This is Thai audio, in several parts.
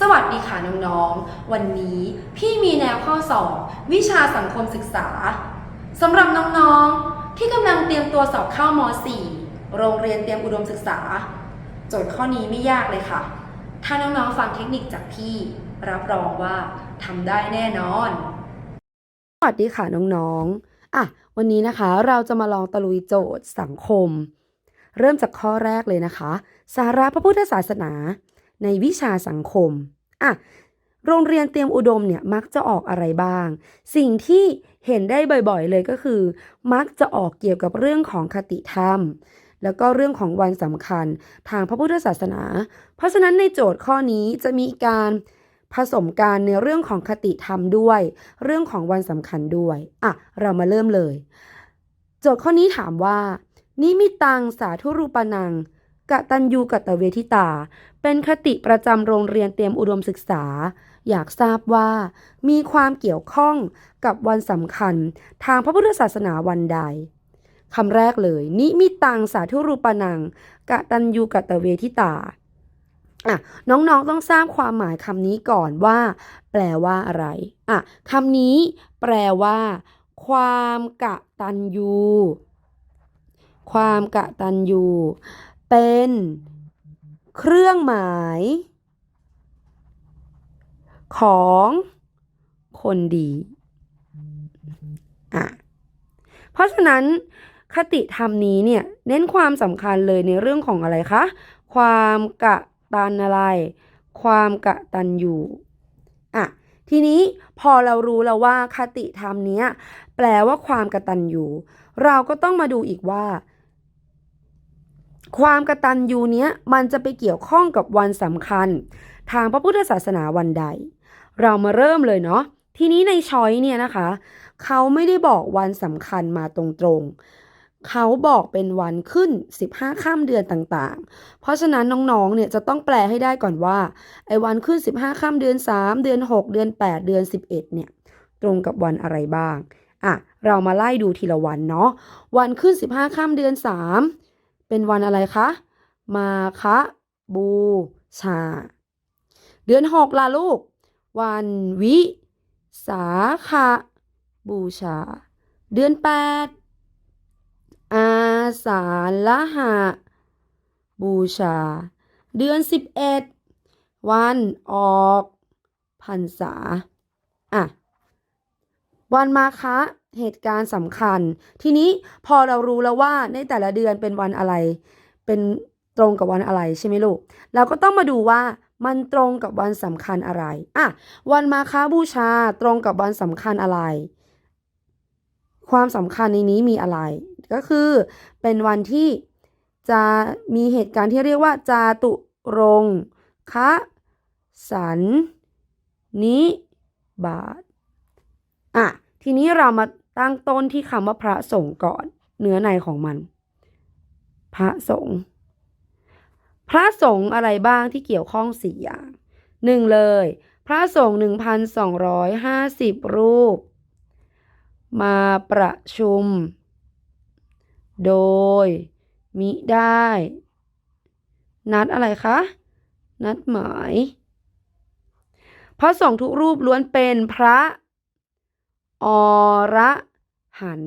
สวัสดีค่ะน้องๆ วันนี้พี่มีแนวข้อสอบวิชาสังคมศึกษาสำหรับน้องๆ ที่กำลังเตรียมตัวสอบเข้าม .4 โรงเรียนเตรียมอุดมศึกษา โจทย์ข้อนี้ไม่ยากเลยค่ะ ถ้าน้องๆ ฟังเทคนิคจากพี่ รับรองว่าทำได้แน่นอน สวัสดีค่ะน้องๆอะวันนี้นะคะเราจะมาลองตะลุยโจทย์สังคม เริ่มจากข้อแรกเลยนะคะ สาระพระพุทธศาสนา ในวิชาสังคมอะโรงเรียนเตรียมอุดมเนี่ยมักจะออกอะไรบ้าง สิ่งที่เห็นได้บ่อยๆเลยก็คือ มักจะออกเกี่ยวกับเรื่องของคติธรรม แล้วก็เรื่องของวันสำคัญทางพระพุทธศาสนา เพราะฉะนั้นในโจทย์ข้อนี้จะมีการผสมการในเรื่องของคติธรรมด้วย เรื่องของวันสำคัญด้วยอะเรามาเริ่มเลย โจทย์ข้อนี้ถามว่า นิมิตังสาธุรูปนัง กะตัญญูกะตะเวทิตา เป็นคติประจำโรงเรียนเตรียมอุดมศึกษา อยากทราบว่า มีความเกี่ยวข้องกับวันสำคัญ ทางพระพุทธศาสนาวันใดคำแรกเลย นิมิตังสาธุรูปนังกะตัญญูกะตะเวทิตาอะน้องๆต้องทราบความหมายคำนี้ก่อนว่า แปลว่าอะไรอะคำนี้ แปลว่า ความกะตัญญูความกะตัญญู เป็น เครื่องหมาย ของคนดีอะเพราะฉะนั้นคติธรรมนี้เนี่ยเน้นความสำคัญเลยในเรื่องของอะไรคะ ความกะตันอะไร ความกะตันอยู่อะทีนี้พอเรารู้แล้วว่าคติธรรมนี้แปลว่าความกะตันอยู่ เราก็ต้องมาดูอีกว่า ความกระตันยูเนี้ยมันจะไปเกี่ยวข้องกับวันสำคัญ ทางพระพุทธศาสนาวันใด เรามาเริ่มเลยเนาะทีนี้ในช้อยเนี่ยนะคะ เขาไม่ได้บอกวันสำคัญมาตรงๆ เขาบอกเป็นวันขึ้น 15 ข้ามเดือนต่างๆ เพราะฉะนั้นน้องๆ เนี่ยจะต้องแปลให้ได้ก่อนว่าไอ้วันขึ้น 15 ข้ามเดือน 3 เดือน 6 เดือน 8 เดือน 11 เนี่ยตรงกับวันอะไรบ้าง อะ เรามาไล่ดูทีละวันเนาะ วันขึ้น 15 ข้ามเดือน 3 เป็นวันอะไรคะ มาคะบูชา เดือน6ล่ะลูก วันวิ สาขบูชา เดือน8อาสาฬหะบูชา เดือน11วันออกพรรษา อะ วันมาคะ เหตุการณ์สำคัญ ทีนี้พอเรารู้แล้วว่าในแต่ละเดือนเป็นวันอะไร เป็นตรงกับวันอะไรใช่ไหมลูก เราก็ต้องมาดูว่ามันตรงกับวันสำคัญอะไรอะวันมาค้าบูชาตรงกับวันสำคัญอะไร ความสำคัญในนี้มีอะไร ก็คือเป็นวันที่จะมีเหตุการณ์ที่เรียกว่าจาตุรงคะสันนิบาตอะทีนี้เรามา ตั้งต้นที่คำว่าพระสงฆ์ก่อน เนื้อในของมัน พระสงฆ์พระสงฆ์อะไรบ้างที่เกี่ยวข้องสี่อย่างหนึ่งเลย พระสงฆ์หนึ่งพันสองร้อยห้าสิบรูป มาประชุม โดย มิได้ นัดอะไรคะ นัดหมาย พระสงฆ์ทุกรูปล้วนเป็นพระ อระหัน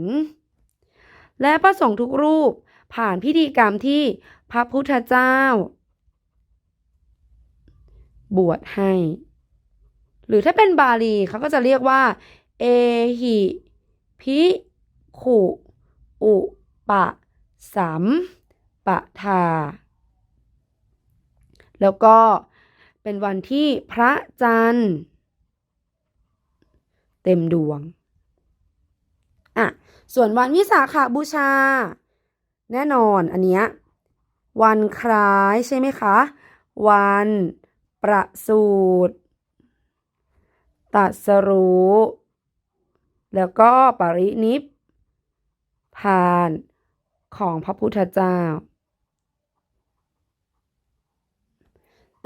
และพระสงฆ์ทุกรูปผ่านพิธีกรรมที่พระพุทธเจ้า บวชให้ หรือถ้าเป็นบาลีเขาก็จะเรียกว่า เอหิพิขุอุปะสัมปะทา แล้วก็เป็นวันที่พระจันทร์ เต็มดวง ส่วนวันวิสาขาบูชา แน่นอนอันเนี้ยวันคล้ายใช่ไหมคะ วันประสูติตรัสรู้ แล้วก็ปรินิพพานของพระพุทธเจ้า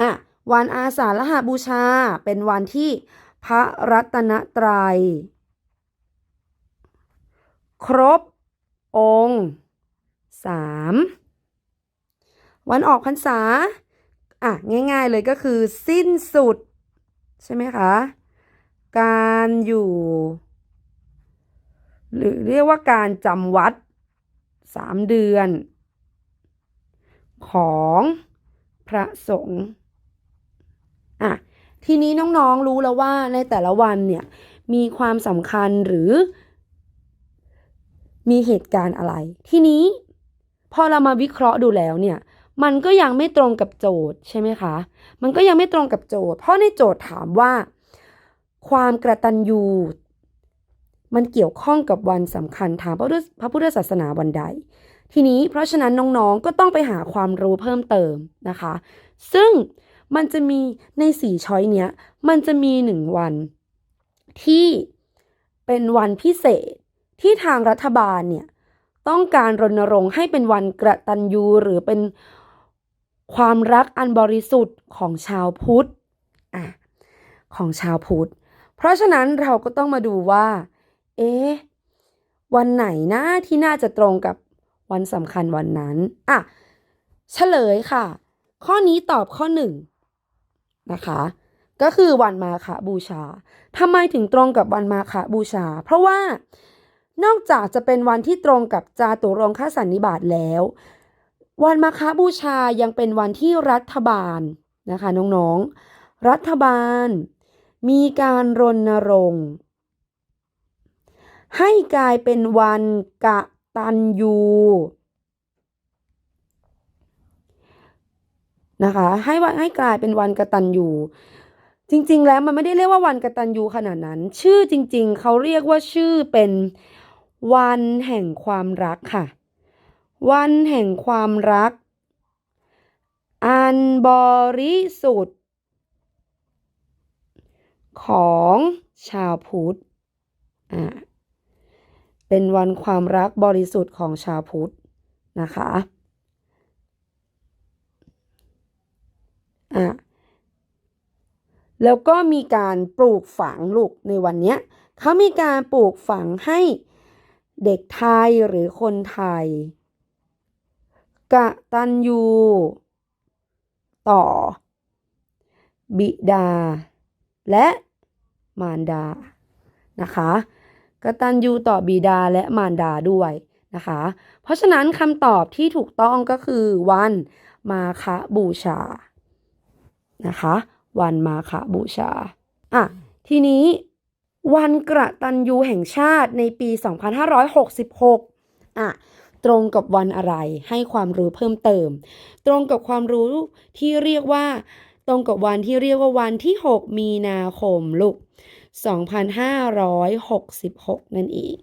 อะวันอาสาฬหบูชาเป็นวันที่พระรัตนตรัย ครบองค์สามวันออกพรรษา อะ ง่ายๆเลยก็คือสิ้นสุด ใช่ไหมคะ การอยู่ หรือเรียกว่าการจำวัดสามเดือน ของพระสงฆ์อะ ทีนี้น้องๆรู้แล้วว่าในแต่ละวันเนี่ย มีความสำคัญหรือ มีเหตุการณ์อะไร ทีนี้พอเรามาวิเคราะห์ดูแล้วเนี่ย มันก็ยังไม่ตรงกับโจทย์ใช่ไหมคะ มันก็ยังไม่ตรงกับโจทย์ เพราะในโจทย์ถามว่า ความกระตันยูมันเกี่ยวข้องกับวันสำคัญทางพระพุทธพระพุทธศาสนาวันใด ทีนี้เพราะฉะนั้นน้องๆก็ต้องไปหาความรู้เพิ่มเติมนะคะ ซึ่งมันจะมีในสี่ช้อยเนี้ย มันจะมีหนึ่งวันที่เป็นวันพิเศษ ที่ทางรัฐบาลเนี่ยต้องการรณรงค์ให้เป็นวันกระตันยูหรือเป็นความรักอันบริสุทธิ์ของชาวพุทธอะของชาวพุทธ เพราะฉะนั้นเราก็ต้องมาดูว่า เอ๊ะวันไหนนะที่น่าจะตรงกับวันสำคัญวันนั้นอะเฉลยค่ะ ข้อนี้ตอบข้อหนึ่งนะคะ ก็คือวันมาฆบูชาทำไมถึงตรงกับวันมาฆบูชา เพราะว่า นอกจากจะเป็นวันที่ตรงกับจาตุรงคสันนิบาตแล้ว วันมาฆบูชายังเป็นวันที่รัฐบาลนะคะน้องๆ รัฐบาล มีการรณรงค์ให้กลายเป็นวันกะตันยูนะคะให้วันให้กลายเป็นวันกะตัญญูจริง ๆ แล้วมันไม่ได้เรียกว่าวันกะตัญญูขนาดนั้น ชื่อจริง ๆ เขาเรียกว่าชื่อเป็น วันแห่งความรักค่ะ วันแห่งความรัก อันบริสุทธิ์ ของชาวพุทธอ่าเป็นวันความรักบริสุทธิ์ของชาวพุทธนะคะอะแล้วก็มีการปลูกฝังลูกในวันนี้เขามีการปลูกฝังให้ เด็กไทยหรือคนไทย กะตัญญูต่อ บิดา และมารดานะคะกตัญญูต่อบิดาและมารดาด้วยนะคะ เพราะฉะนั้นคำตอบที่ถูกต้องก็คือวันมาฆบูชานะคะ วันมาฆบูชาอะทีนี้ วันกระตันยูแห่งชาติในปี 2566 อะ ตรงกับวันอะไรให้ความรู้เพิ่มเติม ตรงกับความรู้ที่เรียกว่า ตรงกับวันที่เรียกว่าวันที่ 6 มีนาคมลูก 2566 นั่นเอง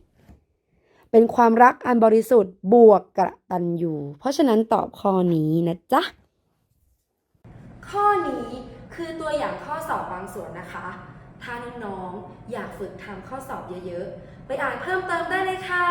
เป็นความรักอันบริสุทธิ์บวกกระตันยูเพราะฉะนั้นตอบข้อนี้นะจ๊ะ ข้อนี้คือตัวอย่างข้อสอบบางส่วนนะคะ ถ้าน้องๆอยากฝึกทำข้อสอบเยอะๆ ไปอ่านเพิ่มเติมได้เลยค่ะ